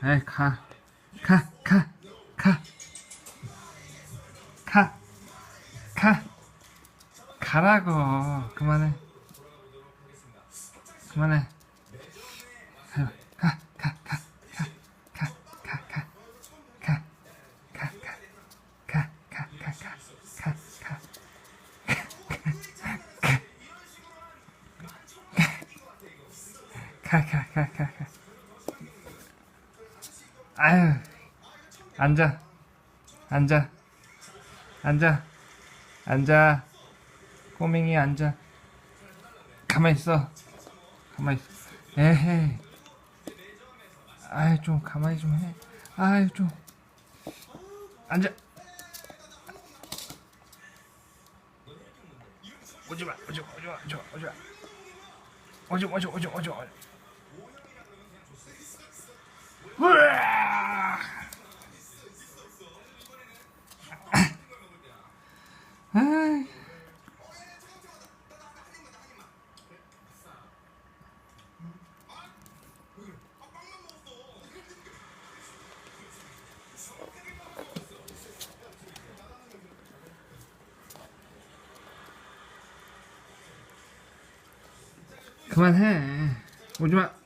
에이 가. 가. 가. 가. 가. 가. 가라고. 그만해. 그만해. 가. 가. 가. 가, 가, 가, 가, 가. 아유, 앉아, 앉아, 앉아, 앉아. 꼬맹이 앉아. 가만 있어. 가만 있어. 에헤이. 아이 좀 가만히 좀 해. 아이 좀 앉아. 오지 마, 오지 마, 오지 마, 오지 마, 오지 마. 오지 마, 오지 마, 오지 마, 오지 마. 아이. 그만해. 오지 마.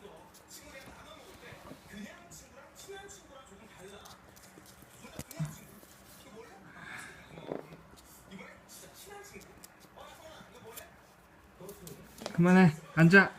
그만해. 앉아.